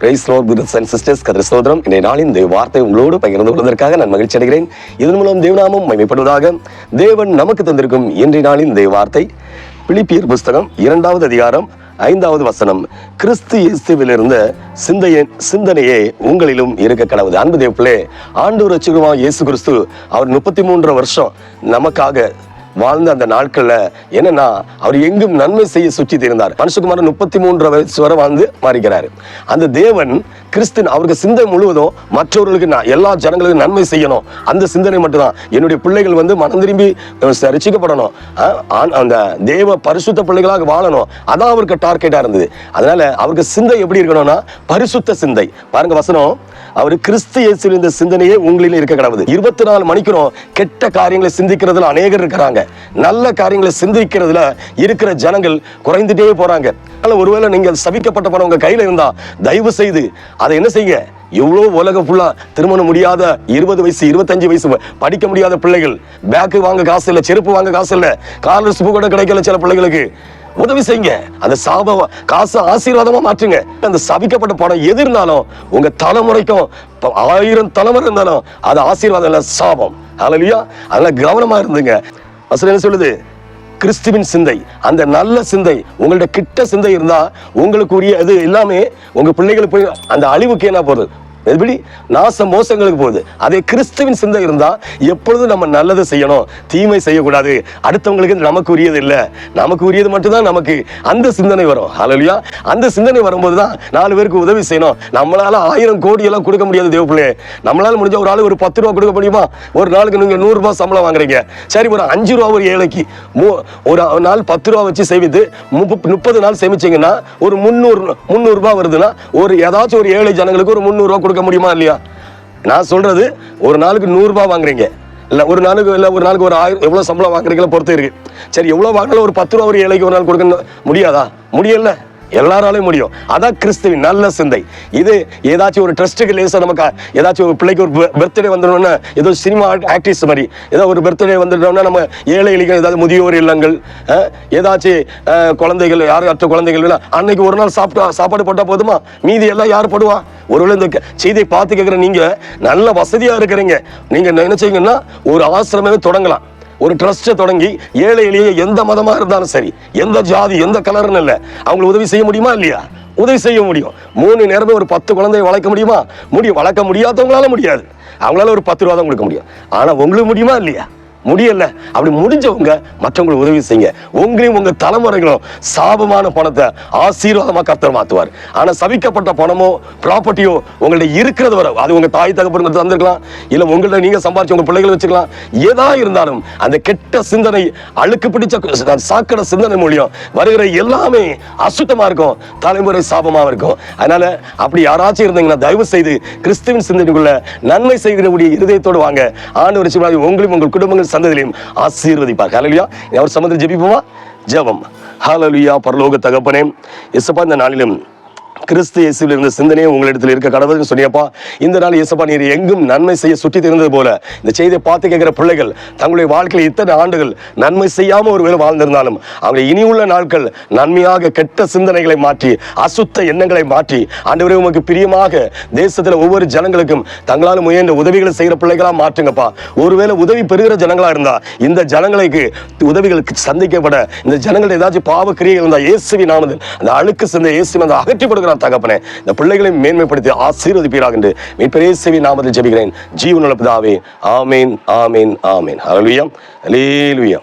Praise lord brothers and sisters கதிர சோதரம் இன்றைய நாளின் இந்த வார்த்தை உங்களோடு பகிர்ந்து கொள்வதற்காக நான் மகிழ்ச்சி அடைகிறேன். இதன் மூலம் தேவநாமம் மைமைப்படுவதாக தேவன் நமக்கு தந்திருக்கும் இன்றைய நாளின் இந்த வார்த்தை. பிலிப்பியர் புஸ்தகம் இரண்டாவது அதிகாரம் ஐந்தாவது வசனம். கிறிஸ்து இயேசுவில் இருந்த சிந்தைய சிந்தனையே உங்களிலும் இருக்க கடவுது அன்பு தேவப்பிள்ளே ஆண்டு ரசிகமா இயேசு கிறிஸ்து அவர் முப்பத்தி மூன்று வருஷம் நமக்காக வாழ்ந்த அந்த நாட்கள்ல என்னன்னா அவர் எங்கும் நன்மை செய்ய சுற்றி தெரிந்தார். மனுஷகுமாரன் முப்பத்தி மூன்று வயசு வரை வாழ்ந்து மாறிக்கிறாரு. அந்த தேவன் கிறிஸ்தின் அவருக்கு சிந்தை முழுவதும் மற்றவர்களுக்கு நான் எல்லா ஜனங்களுக்கும் நன்மை செய்யணும். அந்த சிந்தனை மட்டும்தான். என்னுடைய பிள்ளைகள் வந்து மனம் திரும்பி ரசிக்கப்படணும். அந்த தேவ பரிசுத்த பிள்ளைகளாக வாழணும். அதான் அவருக்கு டார்கெட்டாக இருந்தது. அதனால அவருக்கு சிந்தை எப்படி இருக்கணும்னா பரிசுத்த சிந்தை. பாருங்க வசனம். அவர் கிறிஸ்து இயேசுவில் இந்த சிந்தனையே உங்களில் இருக்க கிடவுது. இருபத்தி நாலு மணிக்கிறோம் கெட்ட காரியங்களை சிந்திக்கிறதுல அநேகர் இருக்கிறாங்க. நல்ல காரியங்களை சிந்திக்கிறதுல இருக்கிற ஜனங்கள் குறைந்துட்டே போறாங்க. அதனால் ஒருவேளை நீங்கள் சபிக்கப்பட்ட பணம் உங்கள் கையில் இருந்தால் தயவு செய்து அதை என்ன செய்யுங்க? எவ்வளோ உலகம் ஃபுல்லாக திருமணம் முடியாத இருபது வயசு இருபத்தஞ்சு வயசு படிக்க முடியாத பிள்ளைகள் பேக்கு வாங்க காசு இல்லை செருப்பு வாங்க காசு இல்லை காலர் சுப்பு கூட கிடைக்கல சில பிள்ளைகளுக்கு. உதவி செய்யுங்க. அந்த சாப காசு ஆசீர்வாதமா மாற்றுங்க. அந்த சபிக்கப்பட்ட படம் எது இருந்தாலும் உங்க தலைமுறைக்கும் இப்போ ஆயிரம் தலைமுறை இருந்தாலும் அது ஆசீர்வாதம் இல்லை சாபம். ஹalleluya. அதெல்லாம் கவனமா இருந்துங்க. வசனம் என்ன சொல்லுது? கிறிஸ்துவின் சிந்தை. அந்த நல்ல சிந்தை உங்கள்ட்ட கிட்ட சிந்தை இருந்தால் உங்களுக்கு உரிய இது எல்லாமே உங்கள் பிள்ளைகளுக்கு போய் அந்த அழிவுக்கு என்ன போகுது? எப்படி நாச மோசங்களுக்கு போகுது. அதே கிறிஸ்துவின் சிந்தை இருந்தால் எப்பொழுதும் நம்ம நல்லது செய்யணும்? தீமை செய்யக்கூடாது. அடுத்தவங்களுக்கு நமக்கு உரியது இல்லை. நமக்கு உரியது மட்டும்தான் நமக்கு அந்த சிந்தனை வரும். அலலியா அந்த சிந்தனை வரும்போது தான் நாலு பேருக்கு உதவி செய்யணும். நம்மளால ஆயிரம் கோடி எல்லாம் கொடுக்க முடியாது தேவப்பிள்ளையே நம்மளால முடிஞ்ச ஒரு ஆள் ஒரு பத்து ரூபா கொடுக்க முடியுமா? ஒரு நாளுக்கு நீங்க நூறுரூபா சம்பளம் வாங்குறீங்க. சரி ஒரு அஞ்சு ரூபா ஒரு ஏழைக்கு மூ- ஒரு நாள் பத்து ரூபா வச்சு சேமித்து முப்பது நாள் சேமிச்சீங்கன்னா ஒரு முந்நூறு முந்நூறுரூபா வருதுன்னா ஒரு ஏதாச்சும் ஒரு ஏழை ஜனங்களுக்கு ஒரு முந்நூறுரூவா கொடுக்க முடியுமா இல்லையா? நான் சொல்றது ஒரு நாளுக்கு நூறுரூபா வாங்குறீங்க. இல்ல ஒரு நாளுக்கு இல்லை ஒரு நாளுக்கு ஒரு ஆயிரம் எவ்வளோ சம்பளம் வாங்குறீங்களோ பொறுத்து இருக்கு. சரி எவ்வளவு வாங்கினாலும் ஒரு பத்து ரூபா ஒரு ஏழைக்கு ஒரு நாள் கொடுக்க முடியாதா? முடியல. எல்லாராலையும் முடியும். அதான் கிறிஸ்துவின் நல்ல சிந்தை. இது ஏதாச்சும் ஒரு ட்ரஸ்ட்டுக்கு லேசாக நமக்கு ஏதாச்சும் ஒரு பிள்ளைக்கு ஒரு பர்த்டே வந்துடணும்னா ஏதோ சினிமா ஆக்டிஸ் மாதிரி ஏதோ ஒரு பர்த்டே வந்துட்டோம்னா நம்ம ஏழை இளைஞர் ஏதாவது முதியோர் இல்லங்கள் ஏதாச்சும் குழந்தைகள் யார் அற்ற குழந்தைகள் இல்லை அன்னைக்கு ஒரு நாள் சாப்பிட்டா சாப்பாடு போட்டால் போதுமா? மீதி எல்லாம் யார் போடுவா? ஒருவேளை இந்த செய்தியை பார்த்து கேட்குற நீங்கள் நல்ல வசதியாக இருக்கிறீங்க. நீங்கள் நினைச்சீங்கன்னா ஒரு ஆசிரமே தொடங்கலாம். ஒரு ட்ரஸ்ட்டை தொடங்கி ஏழை எளிய எந்த மதமா இருந்தாலும் சரி எந்த ஜாதி எந்த கலர்னு இல்லை. அவங்களுக்கு உதவி செய்ய முடியுமா இல்லையா? உதவி செய்ய முடியும். மூணு நேரமே ஒரு பத்து குழந்தையை வளர்க்க முடியுமா? முடியும். வளர்க்க முடியாதவங்களால முடியாது. அவங்களால ஒரு பத்து ரூபா தான் கொடுக்க முடியும். ஆனா உங்களுக்கு முடியுமா இல்லையா? முடியல. அப்படி முடிஞ்சவங்க மற்றவங்களுக்கு உதவி செய்யுங்க. உங்களையும் உங்க தலைமுறைகளும் சாபமான பணத்தை ஆசீர்வாதமா கர்த்தர் மாத்துவார். ஆனா சபிக்கப்பட்ட பணமோ ப்ராப்பர்ட்டியோ உங்கள்ட்ட இருக்கிறது வரை அது உங்க தாய் தகப்பன் தந்திருக்கலாம். இல்ல உங்கள்ட்ட நீங்க சம்பாதிச்சு உங்க பிள்ளைகளை வச்சுக்கலாம். ஏதா இருந்தாலும் அந்த கெட்ட சிந்தனை அழுக்கு பிடிச்ச சாக்கடை சிந்தனை மூலியம் வருகிற எல்லாமே அசுத்தமா இருக்கும். தலைமுறை சாபமா இருக்கும். அதனால அப்படி யாராச்சும் இருந்தீங்கன்னா தயவு செய்து கிறிஸ்துவின் சிந்தனைக்குள்ள நன்மை செய்கிறக்கூடிய இருதயத்தோடு வாங்க. ஆண்டு வருஷம் உங்களையும் உங்கள் குடும்பங்கள் சந்ததியிலையும் ஆசீர்வதிப்பார். ஹalleluya அவர் சமத்தில் ஜெபிப்போமா? ஜெபம். ஹalleluya பரலோக தகப்பனே இசப்பா இந்த நாளிலும் கிறிஸ்து இயேசுவில் இருந்த சிந்தனையும் உங்களிடத்தில் இருக்க கடவுள்னு சொன்னியப்பா இந்த நாள் இயேசப்பா நீர் எங்கும் நன்மை செய்ய சுற்றி தெரிந்தது போல. இந்த செய்தியை பார்த்து கேட்கிற பிள்ளைகள் தங்களுடைய வாழ்க்கையில் இத்தனை ஆண்டுகள் நன்மை செய்யாம ஒருவேளை வாழ்ந்திருந்தாலும் அவங்க இனி உள்ள நாட்கள் நன்மையாக கெட்ட சிந்தனைகளை மாற்றி அசுத்த எண்ணங்களை மாற்றி ஆண்டவரே உமக்கு பிரியமாக தேசத்துல ஒவ்வொரு ஜனங்களுக்கும் தங்களால் முயன்ற உதவிகளை செய்கிற பிள்ளைகளா மாற்றுங்கப்பா. ஒருவேளை உதவி பெறுகிற ஜனங்களா இருந்தா இந்த ஜனங்களுக்கு உதவிகளுக்கு சந்திக்கப்பட இந்த ஜனங்கள் ஏதாச்சும் பாவ கிரியைகள் இருந்தால் இயேசுவி நாமது அந்த அழுக்கு சிந்த இயேசு அந்த நான் தகப்பனே இந்த பிள்ளைகளை மேன்மைப்படுத்தி ஆசீர்வதிப்பீராக என்று மீட்பரேசுவி நாமத்தில் ஜெபிக்கிறேன். ஜீவனுள்ள பிதாவே ஆமேன் ஆமேன் ஆமேன். ஹalleluya ஹalleluya